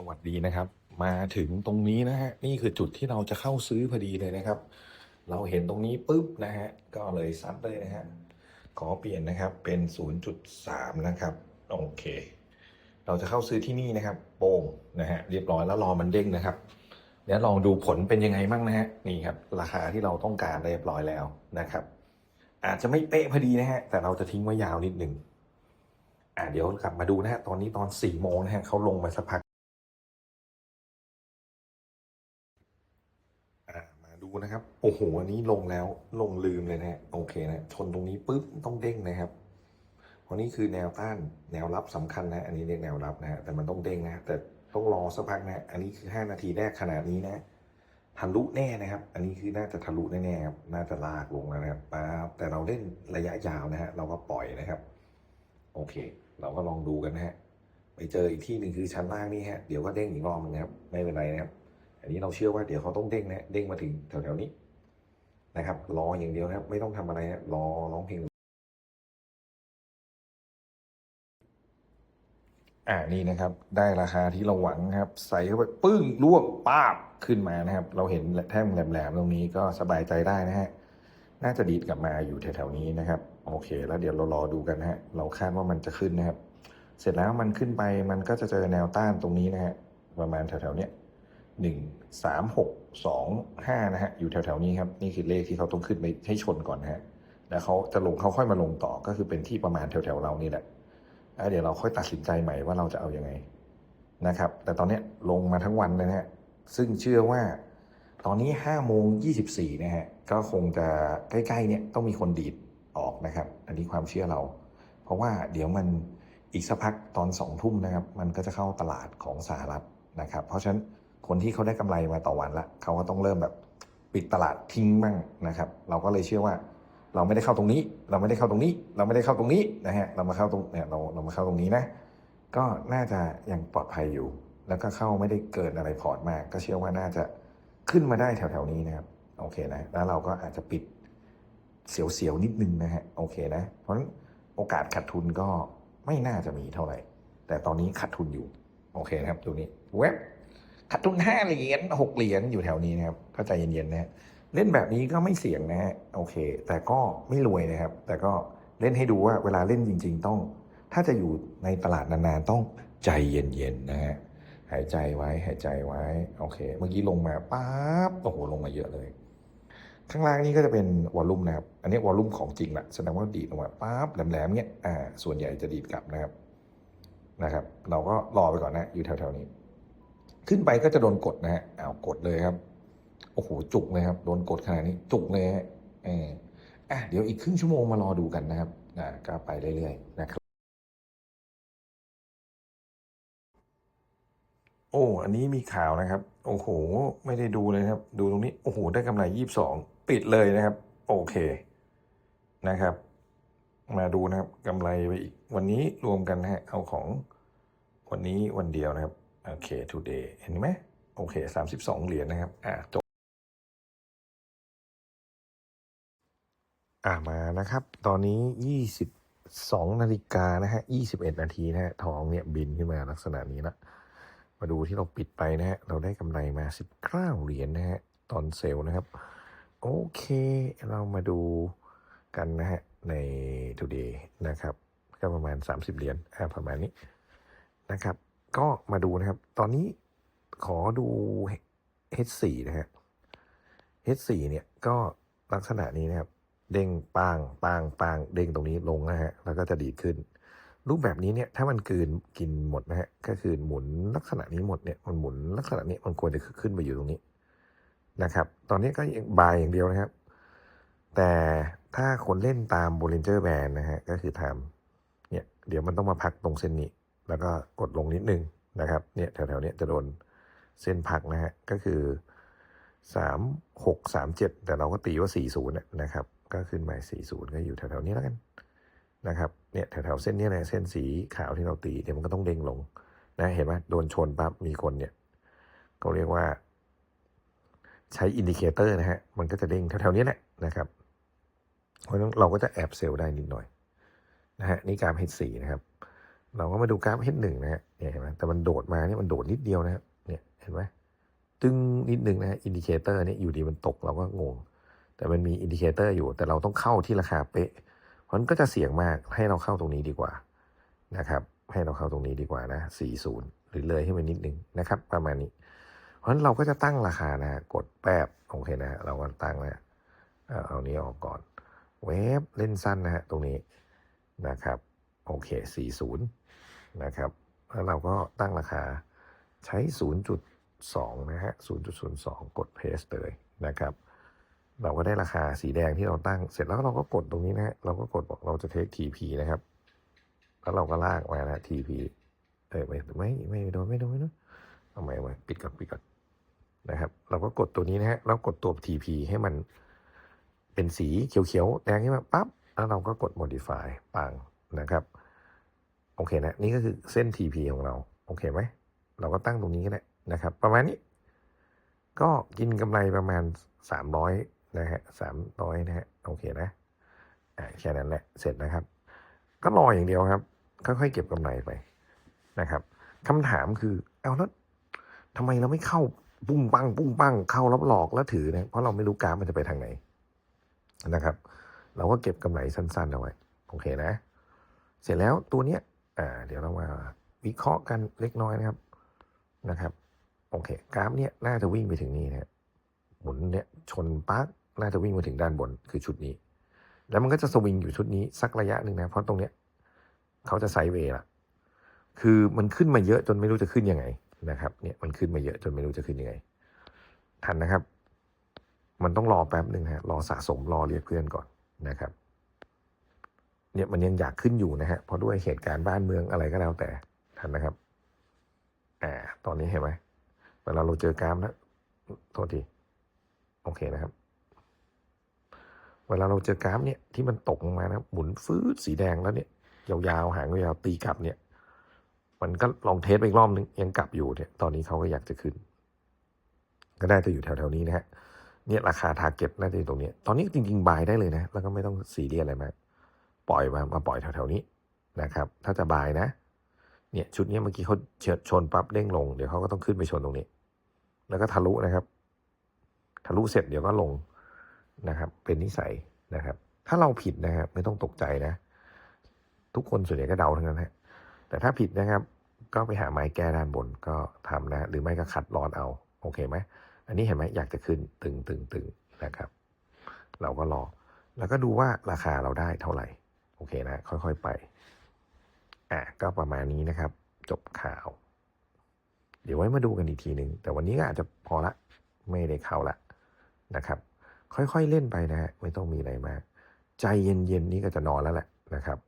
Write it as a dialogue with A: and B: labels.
A: สวัสดีนะครับ มาถึงตรงนี้นะฮะนี่คือจุดที่เราจะเข้าซื้อพอดีเลยนะครับ เราเห็นตรงนี้ปุ๊บนะฮะก็เลยซัดเลยนะฮะขอเปลี่ยนนะครับเป็น 0.3 นะครับโอเค เราจะเข้าซื้อที่นี่นะครับโป้งนะฮะเรียบร้อยแล้วรอมันเด้งนะครับเดี๋ยวลองดูผลเป็นยังไงบ้างนะฮะนี่ครับ ราคาที่เราต้องการเรียบร้อยแล้วนะครับ อาจจะไม่เป๊ะพอดีนะฮะแต่เราจะทิ้งไว้ยาวนิดหนึ่งอ่าเดี๋ยวกลับมาดูนะฮะตอนนี้ตอน4โมงนะฮะเขาลงมาสักพัก อ่ามา ดูนะครับ โอ้โห อันนี้ลงแล้วลงลืมเลยนะโอเคนะ ชนตรงนี้ปุ๊บต้องเด้งนะครับเพราะนี่คือแนวต้านแนวรับสำคัญนะ อันนี้เรียกแนวรับนะฮะแต่มันต้องเด้งนะ แต่ต้องรอสักพักนะ อันนี้คือ 5 นาทีแรกขนาดนี้นะ ทะลุแน่นะครับ อันนี้คือน่าจะทะลุแน่ๆครับ น่าจะลากลงแล้วนะครับป๊าแต่เราเล่นระยะยาวนะฮะ เราก็ปล่อยนะครับ โอเค เราก็ลองดูกันนะฮะ ไปเจออีกที่หนึ่งคือชั้นล่างนี่ฮะ เดี๋ยวก็เด้งอีกรอบนึงนะครับ ไม่เป็นไรนะครับ นนี้เราเชื่อว่าเดี๋ยวเขาต้องเด้งนะเด้งมาถึงแถวๆนี้นะครับ รออย่างเดียวนะครับ ไม่ต้องทำอะไรนะรอร้องเพลงอ่านี่นะครับ ได้ราคาที่เราหวังครับ ใส่เข้าไปปึ้งล่วงป้าบขึ้นมานะครับ เราเห็นแท่งแหลมๆตรงนี้ก็สบายใจได้นะฮะน่าจะดีดกลับมาอยู่แถวๆนี้นะครับ โอเค แล้วเดี๋ยวเรารอดูกันนะฮะ เราคาดว่ามันจะขึ้นนะครับ เสร็จแล้วมันขึ้นไปมันก็จะเจอแนวต้านตรงนี้นะฮะประมาณแถวๆเนี้ย หนึ่งสามหกสองห้านะฮะ อยู่แถวๆนี้ครับ นี่คือเลขที่เขาต้องขึ้นไปให้ชนก่อนนะฮะ แล้วเขาจะลงเขาค่อยมาลงต่อก็คือเป็นที่ประมาณแถวๆเรานี่แหละแล้วเดี๋ยวเราค่อยตัดสินใจใหม่ว่าเราจะเอาอยัางไงนะครับ แต่ตอนนี้ลงมาทั้งวันเลยนะฮะ ซึ่งเชื่อว่า ตอนนี้ห้าโมงยี่สิบสี่นะฮะ ก็คงจะใกล้ๆเนี่ยต้องมีคนดีดออกนะครับ อันนี้ความเชื่อเรา เพราะว่าเดี๋ยวมันอีกสักพักตอนสองทุ่มนะครับ มันก็จะเข้าตลาดของสหรัฐนะครับ เพราะฉะนั้น คนที่เขาได้กำไรมาต่อวันละเขาก็ต้องเริ่มแบบปิดตลาดทิ้งบ้างนะครับ เราก็เลยเชื่อว่า เราไม่ได้เข้าตรงนี้ เราไม่ได้เข้าตรงนี้ เราไม่ได้เข้าตรงนี้นะฮะเรามาเข้าตรงเนี่ยเราเรามาเข้าตรงนี้นะ ก็น่าจะยังปลอดภัยอยู่ แล้วก็เข้าไม่ได้เกินอะไรพอร์ตมาก ก็เชื่อว่าน่าจะขึ้นมาได้แถวๆนี้นะครับโอเคนะแล้วเราก็อาจจะปิดเสียวๆนิดนึงนะฮะโอเคนะ เพราะฉะนั้นโอกาสขาดทุนก็ไม่น่าจะมีเท่าไหร่ แต่ตอนนี้ขาดทุนอยู่ โอเคนะครับตรงนี้เว็บ ขาดทุนห้าเหรียญหกเหรียญอยู่แถวนี้นะครับก็ใจเย็นๆนะฮะเล่นแบบนี้ก็ไม่เสี่ยงนะฮะโอเค แต่ก็ไม่รวยนะครับ แต่ก็เล่นให้ดูว่าเวลาเล่นจริง ๆ ต้อง ถ้าจะอยู่ในตลาดนานๆต้องใจเย็นๆนะฮะหายใจไว้หายใจไว้โอเค เมื่อกี้ลงมาปั๊บโอ้โหลงมาเยอะเลย ข้างล่างนี่ก็จะเป็นวอลลุ่มนะครับ อันนี้วอลลุ่มของจริงแหละแสดงว่าดีดลงมาปั๊บแหลมๆเนี้ยอ่าส่วนใหญ่จะดีดกลับนะครับนะครับ เราก็รอไปก่อนนะอยู่แถวๆนี้ ขึ้นไปก็จะโดนกดนะฮะอ้าวกดเลยครับ โอ้โห จุกเลยครับ โดนกดขนาดนี้ จุกเลยฮะเอออะเดี๋ยวอีกครึ่งชั่วโมงมารอดูกันนะครับอ่าก็ไปเรื่อยๆนะครับ โอ้ อันนี้มีข่าวนะครับ โอ้โห ไม่ได้ดูเลยครับ ดูตรงนี้ โอ้โห ได้กำไรยี่สิบสอง ปิดเลยนะครับ โอเค นะครับ มาดูนะครับกำไรไปอีก วันนี้รวมกันนะฮะ เอาของวันนี้วันเดียวนะครับ โอเค today เห็นไหมโอเคสามสิบสองเหรียญนะครับ อ่าจบอ่ามานะครับ ตอนนี้ยี่สิบสองนาฬิกานะฮะยี่สิบเอ็ดนาทีนะฮะ ทองเนี่ยบินขึ้นมาลักษณะนี้ละ มาดูที่เราปิดไปนะฮะ เราได้กำไรมา 19 เหรียญนะฮะ ตอนเซลล์นะครับ โอเค เรามาดูกันนะฮะ ใน today นะครับ ก็ประมาณ 30 เหรียญ อ่า ประมาณนี้นะครับ ก็มาดูนะครับ ตอนนี้ขอดู H4 นะฮะ H4 เนี่ยก็ลักษณะนี้นะครับ เด้งปางปางปางเด้งตรงนี้ลงนะฮะ แล้วก็จะดีดขึ้น รูปแบบนี้เนี่ย ถ้ามันกืนกินหมดนะฮะ ก็คือหมุนลักษณะนี้หมดเนี่ย มันหมุนลักษณะนี้มันควรจะขึ้นมาอยู่ตรงนี้นะครับ ตอนนี้ก็ยังบายอย่างเดียวนะครับ แต่ถ้าคนเล่นตาม Bollinger Band นะฮะ ก็คือทำเนี่ย เดี๋ยวมันต้องมาพักตรงเส้นนี้ แล้วก็กดลงนิดนึงนะครับเนี่ยแถวๆนี้จะโดนเส้นพักนะฮะก็คือสามหกสามเจ็ดแต่เราก็ตีว่าสี่ศูนย์นะครับ ก็ขึ้นมาสี่ศูนย์ก็อยู่แถวๆนี้แล้วกันนะครับเนี่ยแถวๆเส้นนี้ยนะเส้นสีขาวที่เราตีเนี่ยมันก็ต้องเด้งลงนะเห็นไหมโดนชนปั๊บมีคนเนี่ยเขาเรียกว่า ใช้อินดิเคเตอร์นะฮะมันก็จะเด้งแถวๆนี้แหละนะครับ เพราะฉะนั้นเราก็จะแอบเซลล์ได้นิดหน่อยนะฮะนี่การ H4 นะครับ เราก็มาดูกราฟ H1 นะฮะเนี่ยเห็นไหมแต่มันโดดมาเนี่ยมันโดดนิดเดียวนะฮะเนี่ยเห็นไหมตึงนิดนึงนะฮะอินดิเคเตอร์เนี่ยอยู่ดีมันตกเราก็งง แต่มันมีอินดิเคเตอร์อยู่ แต่เราต้องเข้าที่ราคาเป๊ะเพราะนั้นก็จะเสี่ยงมากให้เราเข้าตรงนี้ดีกว่านะครับ ให้เราเข้าตรงนี้ดีกว่านะ 40 หรือเลยให้มันนิดนึงนะครับ ประมาณนี้ เพราะฉะนั้นเราก็จะตั้งราคานะฮะกดแป๊บโอเคนะฮะเราก็ตั้งแล้วเอาเอานี้ออกก่อน เวฟเล่นสั้นนะฮะตรงนี้นะครับ โอเค 40 นะครับ แล้วเราก็ตั้งราคาใช้ 0.2 นะฮะ 0.02 กด paste เลยนะครับ เราก็ได้ราคาสีแดงที่เราตั้ง เสร็จแล้วเราก็กดตรงนี้นะฮะ เราก็กดบอกเราจะเทค TP นะครับ แล้วเราก็ลากมานะ TP เอ้ยไม่ไม่ไม่โดนไม่โดนไม่โดนเอาใหม่เอาใหม่ปิดก่อนปิดก่อนนะครับ เราก็กดตัวนี้นะฮะแล้วกดตัว TP ให้มันเป็นสีเขียวๆ แดงขึ้นมาปั๊บ แล้วเราก็กด modify ปัง นะครับ โอเคนะ นี่ก็คือเส้น TP ของเรา โอเคไหม เราก็ตั้งตรงนี้ก็ได้นะครับ ประมาณนี้ ก็กินกำไรประมาณ 300 นะฮะ300นะฮะ โอเคนะอ่าแค่นั้นแหละ เสร็จนะครับ ก็รออย่างเดียวครับ ค่อยๆเก็บกำไรไปนะครับคำถามคือ เอาแล้วทำไมเราไม่เข้าปุ้งปังปุ้งปังเข้ารับหลอกแล้วถือนะเพราะเราไม่รู้กราฟมันจะไปทางไหนนะครับ เราก็เก็บกำไรสั้นๆเอาไว้ โอเคนะ เสร็จแล้วตัวเนี้ยเดี๋ยวเรามาวิเคราะห์กันเล็กน้อยนะครับนะครับโอเคกราฟเนี้ยน่าจะวิ่งไปถึงนี่นะฮะหมุนเนี้ยชนปั๊กน่าจะวิ่งมาถึงด้านบนคือชุดนี้ แล้วมันก็จะสวิงอยู่ชุดนี้สักระยะหนึ่งนะเพราะตรงเนี้ยเขาจะไซด์เวย์ละคือมันขึ้นมาเยอะจนไม่รู้จะขึ้นยังไงนะครับ เนี่ยมันขึ้นมาเยอะจนไม่รู้จะขึ้นยังไง ทันนะครับ มันต้องรอแป๊บหนึ่งฮะรอสะสมรอเรียกเพื่อนก่อนนะครับ เนี่ยมันยังอยากขึ้นอยู่นะฮะเพราะด้วยเหตุการณ์บ้านเมืองอะไรก็แล้วแต่ทันนะครับอ่าตอนนี้เห็นไหมเวลาเราเจอกรามแล้วโทษทีโอเคนะครับ เวลาเราเจอกรามเนี่ยที่มันตกลงมานะหมุนฟืดสีแดงแล้วเนี่ยยาวๆหางยาวตีกลับเนี่ย มันก็ลองเทสไปอีกรอบนึงยังกลับอยู่เนี่ย ตอนนี้เขาก็อยากจะขึ้น ก็ได้จะอยู่แถวๆนี้นะฮะเนี่ยราคาทาร์เก็ตน่าจะอยู่ตรงนี้ ตอนนี้จริงๆบายได้เลยนะ แล้วก็ไม่ต้องสีเรียอะไรมาก ปล่อยมามาปล่อยแถวๆนี้นะครับ ถ้าจะบายนะ เนี่ยชุดนี้เมื่อกี้เขาเฉียดชนปั๊บเด้งลง เดี๋ยวเขาก็ต้องขึ้นไปชนตรงนี้ แล้วก็ทะลุนะครับ ทะลุเสร็จเดี๋ยวก็ลงนะครับ เป็นนิสัยนะครับ ถ้าเราผิดนะครับ ไม่ต้องตกใจนะ ทุกคนส่วนใหญ่ก็เดาทั้งนั้นฮะแต่ถ้าผิดนะครับ ก็ไปหาไม้แก้ด้านบนก็ทำนะ หรือไม่ก็คัดร้อนเอา โอเคไหมอันนี้เห็นไหมอยากจะขึ้นตึงตึงตึงนะครับ เราก็รอแล้วก็ดูว่าราคาเราได้เท่าไหร่ โอเคนะ ค่อยๆไป อะก็ประมาณนี้นะครับ จบข่าว เดี๋ยวไว้มาดูกันอีกทีหนึ่งแต่วันนี้ก็อาจจะพอละ ไม่ได้เข้าละนะครับ ค่อยๆเล่นไปนะฮะไม่ต้องมีอะไรมาก ใจเย็นๆนี่ก็จะนอนแล้วแหละนะครับ